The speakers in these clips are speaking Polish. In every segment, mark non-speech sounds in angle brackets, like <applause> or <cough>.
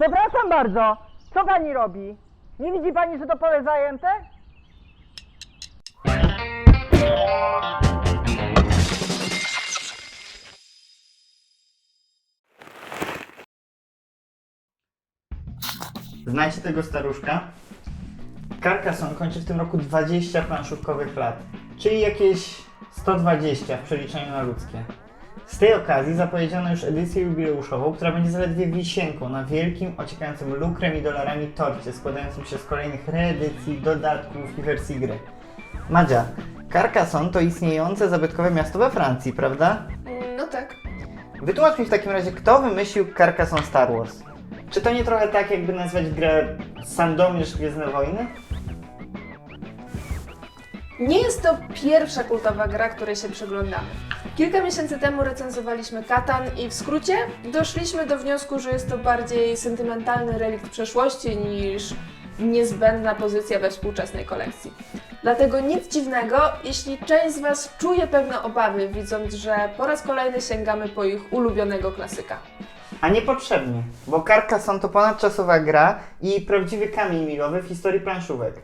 Przepraszam bardzo, co pani robi? Nie widzi pani, że to pole zajęte? Znacie tego staruszka? Carcassonne kończy w tym roku 20 planszówkowych lat, czyli jakieś 120 w przeliczeniu na ludzkie. Z tej okazji zapowiedziano już edycję jubileuszową, która będzie zaledwie wisienką na wielkim, ociekającym lukrem i dolarami torcie, składającym się z kolejnych reedycji, dodatków i wersji gry. Madzia, Carcassonne to istniejące zabytkowe miasto we Francji, prawda? No tak. Wytłumacz mi w takim razie, kto wymyślił Carcassonne Star Wars? Czy to nie trochę tak, jakby nazwać grę Sandomierz Gwiezdne Wojny? Nie jest to pierwsza kultowa gra, której się przyglądamy. Kilka miesięcy temu recenzowaliśmy Katan i w skrócie doszliśmy do wniosku, że jest to bardziej sentymentalny relikt przeszłości niż niezbędna pozycja we współczesnej kolekcji. Dlatego nic dziwnego, jeśli część z Was czuje pewne obawy, widząc, że po raz kolejny sięgamy po ich ulubionego klasyka. A niepotrzebnie, bo Carcassonne to ponadczasowa gra i prawdziwy kamień milowy w historii planszówek.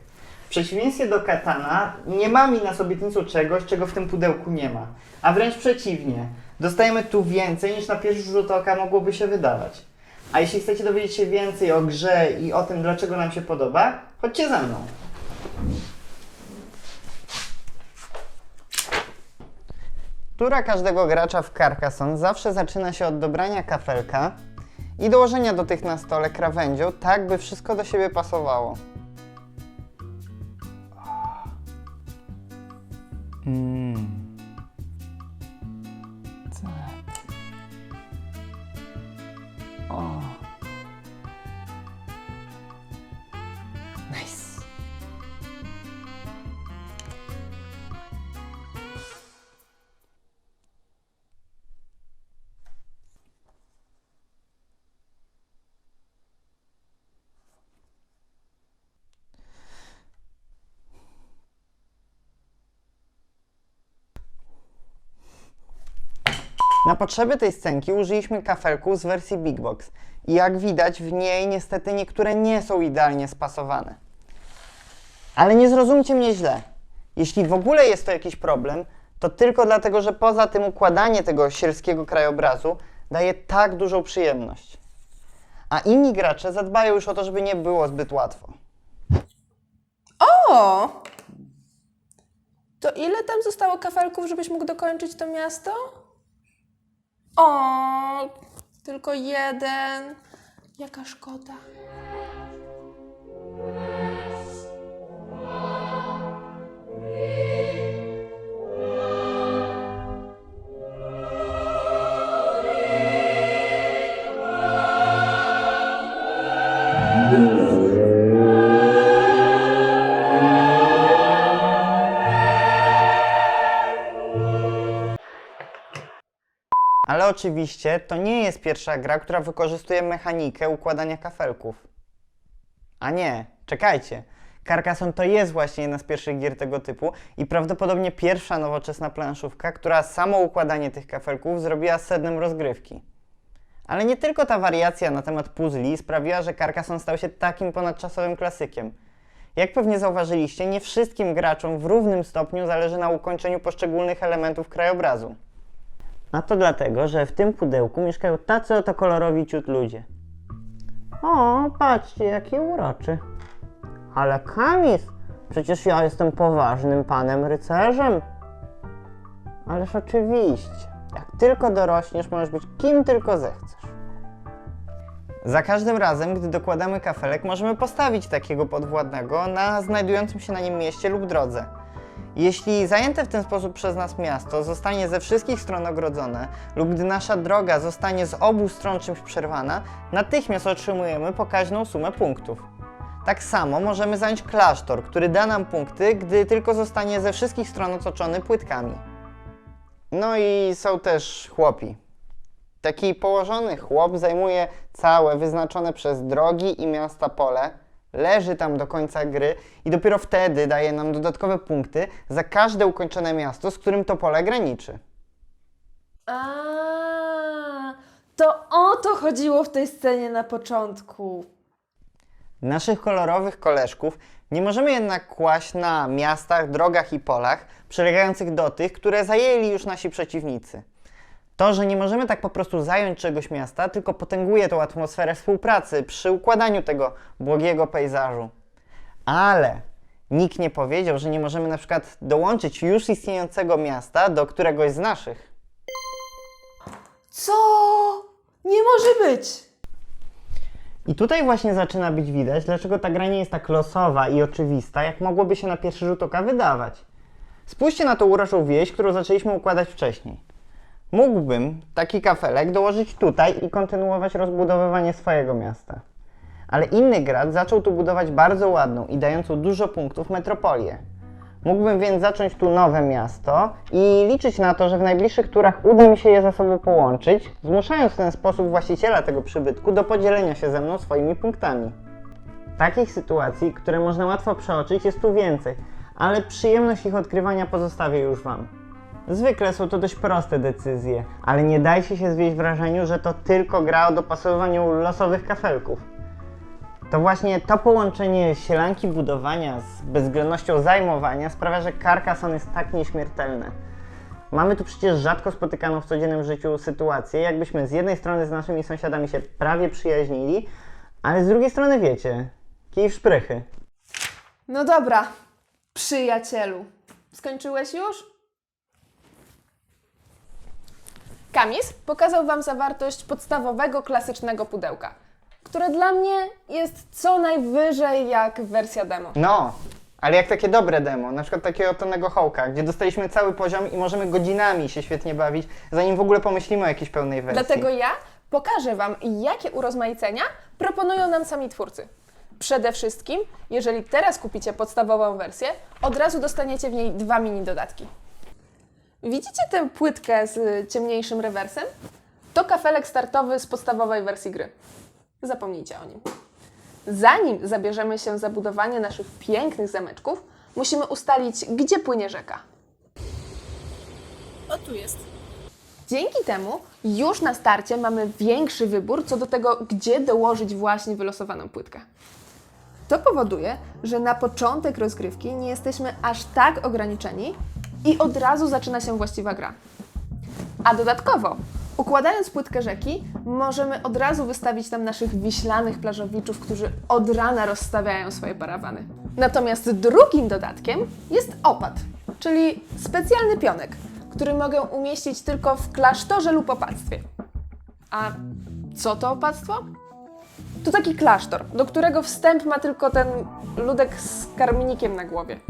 Przeciwieństwie do Katana nie ma mi na obietnicą czegoś, czego w tym pudełku nie ma. A wręcz przeciwnie, dostajemy tu więcej niż na pierwszy rzut oka mogłoby się wydawać. A jeśli chcecie dowiedzieć się więcej o grze i o tym, dlaczego nam się podoba, chodźcie ze mną. Tura każdego gracza w Carcassonne zawsze zaczyna się od dobrania kafelka i dołożenia do tych na stole krawędzią, tak by wszystko do siebie pasowało. Mm. Tak. O. Nice. Na potrzeby tej scenki użyliśmy kafelków z wersji Big Box i jak widać w niej niestety niektóre nie są idealnie spasowane. Ale nie zrozumcie mnie źle. Jeśli w ogóle jest to jakiś problem, to tylko dlatego, że poza tym układanie tego sielskiego krajobrazu daje tak dużą przyjemność. A inni gracze zadbają już o to, żeby nie było zbyt łatwo. O! To ile tam zostało kafelków, żebyś mógł dokończyć to miasto? O, tylko jeden. Jaka szkoda. Oczywiście to nie jest pierwsza gra, która wykorzystuje mechanikę układania kafelków. A nie, czekajcie. Carcassonne to jest właśnie jedna z pierwszych gier tego typu i prawdopodobnie pierwsza nowoczesna planszówka, która samo układanie tych kafelków zrobiła sednem rozgrywki. Ale nie tylko ta wariacja na temat puzli sprawiła, że Carcassonne stał się takim ponadczasowym klasykiem. Jak pewnie zauważyliście, nie wszystkim graczom w równym stopniu zależy na ukończeniu poszczególnych elementów krajobrazu. A to dlatego, że w tym pudełku mieszkają tacy oto kolorowi ciut ludzie. O, patrzcie, jaki uroczy. Ale Kamis, przecież ja jestem poważnym panem rycerzem. Ależ oczywiście, jak tylko dorośniesz, możesz być kim tylko zechcesz. Za każdym razem, gdy dokładamy kafelek, możemy postawić takiego podwładnego na znajdującym się na nim mieście lub drodze. Jeśli zajęte w ten sposób przez nas miasto zostanie ze wszystkich stron ogrodzone lub gdy nasza droga zostanie z obu stron czymś przerwana, natychmiast otrzymujemy pokaźną sumę punktów. Tak samo możemy zająć klasztor, który da nam punkty, gdy tylko zostanie ze wszystkich stron otoczony płytkami. No i są też chłopi. Taki położony chłop zajmuje całe wyznaczone przez drogi i miasta pole, leży tam do końca gry i dopiero wtedy daje nam dodatkowe punkty za każde ukończone miasto, z którym to pole graniczy. A, To o to chodziło w tej scenie na początku. Naszych kolorowych koleżków nie możemy jednak kłaść na miastach, drogach i polach przylegających do tych, które zajęli już nasi przeciwnicy. To, że nie możemy tak po prostu zająć czegoś miasta, tylko potęguje tą atmosferę współpracy przy układaniu tego błogiego pejzażu. Ale nikt nie powiedział, że nie możemy na przykład dołączyć już istniejącego miasta do któregoś z naszych. Co? Nie może być! I tutaj właśnie zaczyna być widać, dlaczego ta gra nie jest tak losowa i oczywista, jak mogłoby się na pierwszy rzut oka wydawać. Spójrzcie na tą uroczą wieś, którą zaczęliśmy układać wcześniej. Mógłbym taki kafelek dołożyć tutaj i kontynuować rozbudowywanie swojego miasta. Ale inny grad zaczął tu budować bardzo ładną i dającą dużo punktów metropolię. Mógłbym więc zacząć tu nowe miasto i liczyć na to, że w najbliższych turach uda mi się je ze sobą połączyć, zmuszając w ten sposób właściciela tego przybytku do podzielenia się ze mną swoimi punktami. Takich sytuacji, które można łatwo przeoczyć, jest tu więcej, ale przyjemność ich odkrywania pozostawię już Wam. Zwykle są to dość proste decyzje, ale nie dajcie się zwieść wrażeniu, że to tylko gra o dopasowywaniu losowych kafelków. To właśnie to połączenie sielanki budowania z bezwzględnością zajmowania sprawia, że Carcassonne jest tak nieśmiertelne. Mamy tu przecież rzadko spotykaną w codziennym życiu sytuację, jakbyśmy z jednej strony z naszymi sąsiadami się prawie przyjaźnili, ale z drugiej strony wiecie, kij w szprychy. No dobra, przyjacielu. Skończyłeś już? Kamis pokazał Wam zawartość podstawowego, klasycznego pudełka, które dla mnie jest co najwyżej jak wersja demo. No, ale jak takie dobre demo, na przykład takiego Tonego Hołka, gdzie dostaliśmy cały poziom i możemy godzinami się świetnie bawić, zanim w ogóle pomyślimy o jakiejś pełnej wersji. Dlatego ja pokażę Wam, jakie urozmaicenia proponują nam sami twórcy. Przede wszystkim, jeżeli teraz kupicie podstawową wersję, od razu dostaniecie w niej dwa mini dodatki. Widzicie tę płytkę z ciemniejszym rewersem? To kafelek startowy z podstawowej wersji gry. Zapomnijcie o nim. Zanim zabierzemy się za budowanie naszych pięknych zameczków, musimy ustalić, gdzie płynie rzeka. O, tu jest. Dzięki temu już na starcie mamy większy wybór co do tego, gdzie dołożyć właśnie wylosowaną płytkę. To powoduje, że na początek rozgrywki nie jesteśmy aż tak ograniczeni i od razu zaczyna się właściwa gra. A dodatkowo, układając płytkę rzeki, możemy od razu wystawić tam naszych wiślanych plażowiczów, którzy od rana rozstawiają swoje parawany. Natomiast drugim dodatkiem jest opad, czyli specjalny pionek, który mogę umieścić tylko w klasztorze lub opactwie. A co to opactwo? To taki klasztor, do którego wstęp ma tylko ten ludek z karmnikiem na głowie.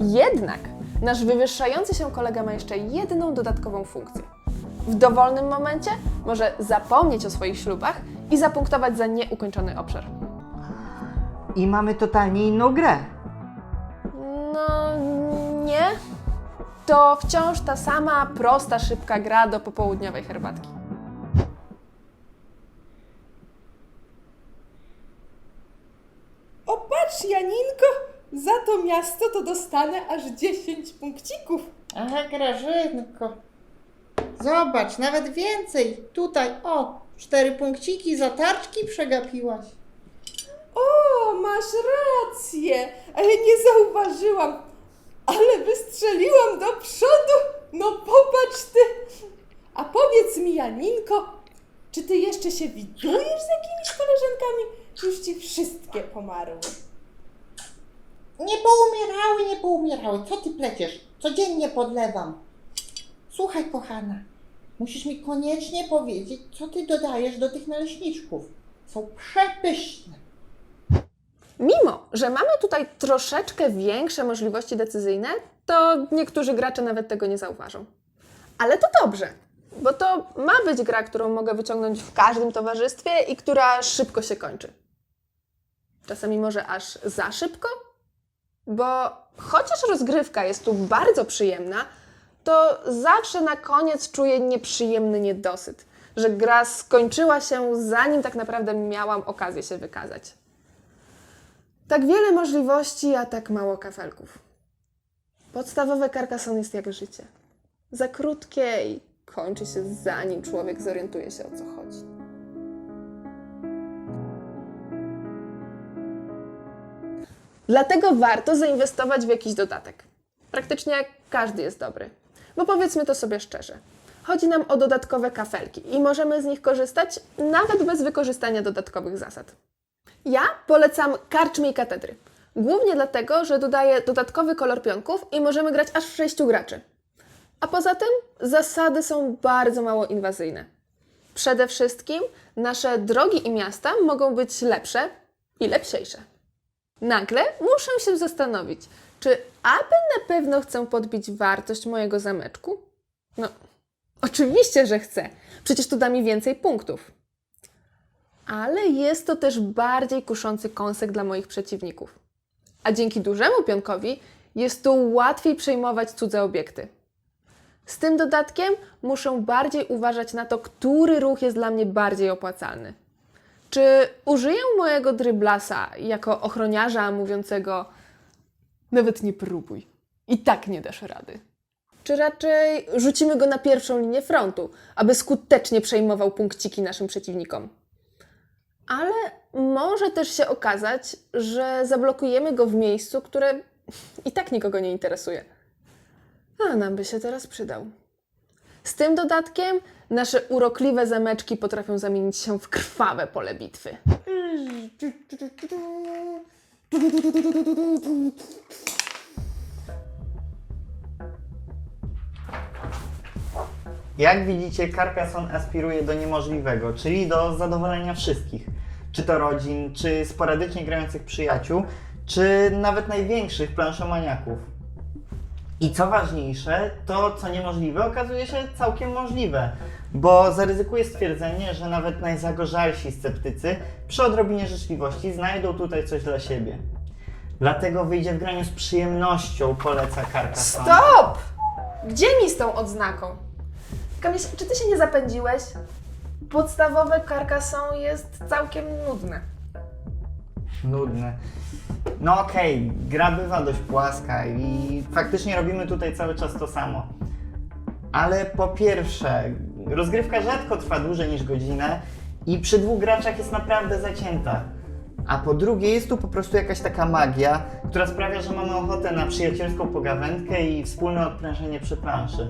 Jednak nasz wywyższający się kolega ma jeszcze jedną dodatkową funkcję. W dowolnym momencie może zapomnieć o swoich ślubach i zapunktować za nieukończony obszar. I mamy totalnie inną grę. No nie. To wciąż ta sama prosta, szybka gra do popołudniowej herbatki. O, patrz, Janinko, za to miasto to dostanę aż 10 punkcików. Aha, Grażynko. Zobacz, nawet więcej. Tutaj, o, cztery punkciki za tarczki przegapiłaś. O, masz rację, ale nie zauważyłam. Ale wystrzeliłam do przodu. No popatrz ty. A powiedz mi, Janinko, czy ty jeszcze się widujesz z jakimiś koleżankami, czy już ci wszystkie pomarły? Nie poumierały, nie poumierały. Co ty pleciesz? Codziennie podlewam. Słuchaj, kochana, musisz mi koniecznie powiedzieć, co ty dodajesz do tych naleśniczków. Są przepyszne. Mimo, że mamy tutaj troszeczkę większe możliwości decyzyjne, to niektórzy gracze nawet tego nie zauważą. Ale to dobrze, bo to ma być gra, którą mogę wyciągnąć w każdym towarzystwie i która szybko się kończy. Czasami może aż za szybko, bo chociaż rozgrywka jest tu bardzo przyjemna, to zawsze na koniec czuję nieprzyjemny niedosyt, że gra skończyła się zanim tak naprawdę miałam okazję się wykazać. Tak wiele możliwości, a tak mało kafelków. Podstawowe Carcassonne jest jak życie. Za krótkie i kończy się zanim człowiek zorientuje się o co chodzi. Dlatego warto zainwestować w jakiś dodatek. Praktycznie każdy jest dobry. Bo powiedzmy to sobie szczerze. Chodzi nam o dodatkowe kafelki i możemy z nich korzystać nawet bez wykorzystania dodatkowych zasad. Ja polecam karczmy i katedry. Głównie dlatego, że dodaje dodatkowy kolor pionków i możemy grać aż w sześciu graczy. A poza tym zasady są bardzo mało inwazyjne. Przede wszystkim nasze drogi i miasta mogą być lepsze i lepsiejsze. Nagle muszę się zastanowić, czy aby na pewno chcę podbić wartość mojego zameczku? No, oczywiście, że chcę. Przecież to da mi więcej punktów. Ale jest to też bardziej kuszący kąsek dla moich przeciwników. A dzięki dużemu pionkowi jest tu łatwiej przejmować cudze obiekty. Z tym dodatkiem muszę bardziej uważać na to, który ruch jest dla mnie bardziej opłacalny. Czy użyję mojego dryblasa jako ochroniarza mówiącego nawet nie próbuj, i tak nie dasz rady? Czy raczej rzucimy go na pierwszą linię frontu, aby skutecznie przejmował punkciki naszym przeciwnikom? Ale może też się okazać, że zablokujemy go w miejscu, które i tak nikogo nie interesuje. A nam by się teraz przydał. Z tym dodatkiem nasze urokliwe zameczki potrafią zamienić się w krwawe pole bitwy. Jak widzicie, Carcassonne aspiruje do niemożliwego, czyli do zadowolenia wszystkich. Czy to rodzin, czy sporadycznie grających przyjaciół, czy nawet największych planszomaniaków. I co ważniejsze, to co niemożliwe okazuje się całkiem możliwe, bo zaryzykuję stwierdzenie, że nawet najzagorzalsi sceptycy przy odrobinie życzliwości znajdą tutaj coś dla siebie. Dlatego wyjdzie w graniu z przyjemnością poleca Carcassonne. Stop! Gdzie mi z tą odznaką? Kamil, czy ty się nie zapędziłeś? Podstawowe Carcassonne jest całkiem nudne. Nudne. No okej, gra bywa dość płaska i faktycznie robimy tutaj cały czas to samo. Ale po pierwsze, rozgrywka rzadko trwa dłużej niż godzinę i przy dwóch graczach jest naprawdę zacięta. A po drugie, jest tu po prostu jakaś taka magia, która sprawia, że mamy ochotę na przyjacielską pogawędkę i wspólne odprężenie przy planszy.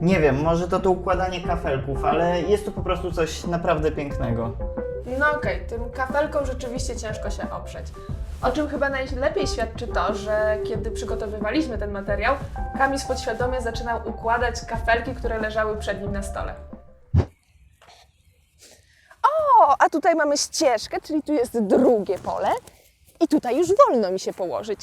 Nie wiem, może to to układanie kafelków, ale jest tu po prostu coś naprawdę pięknego. No okej, tym kafelkom rzeczywiście ciężko się oprzeć. O czym chyba najlepiej świadczy to, że kiedy przygotowywaliśmy ten materiał, Kamis podświadomie zaczynał układać kafelki, które leżały przed nim na stole. O, a tutaj mamy ścieżkę, czyli tu jest drugie pole i tutaj już wolno mi się położyć.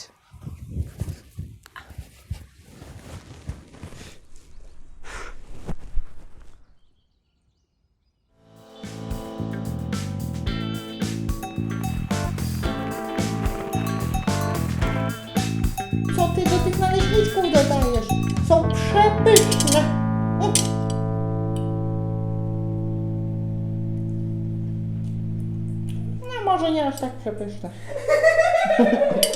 No może <laughs>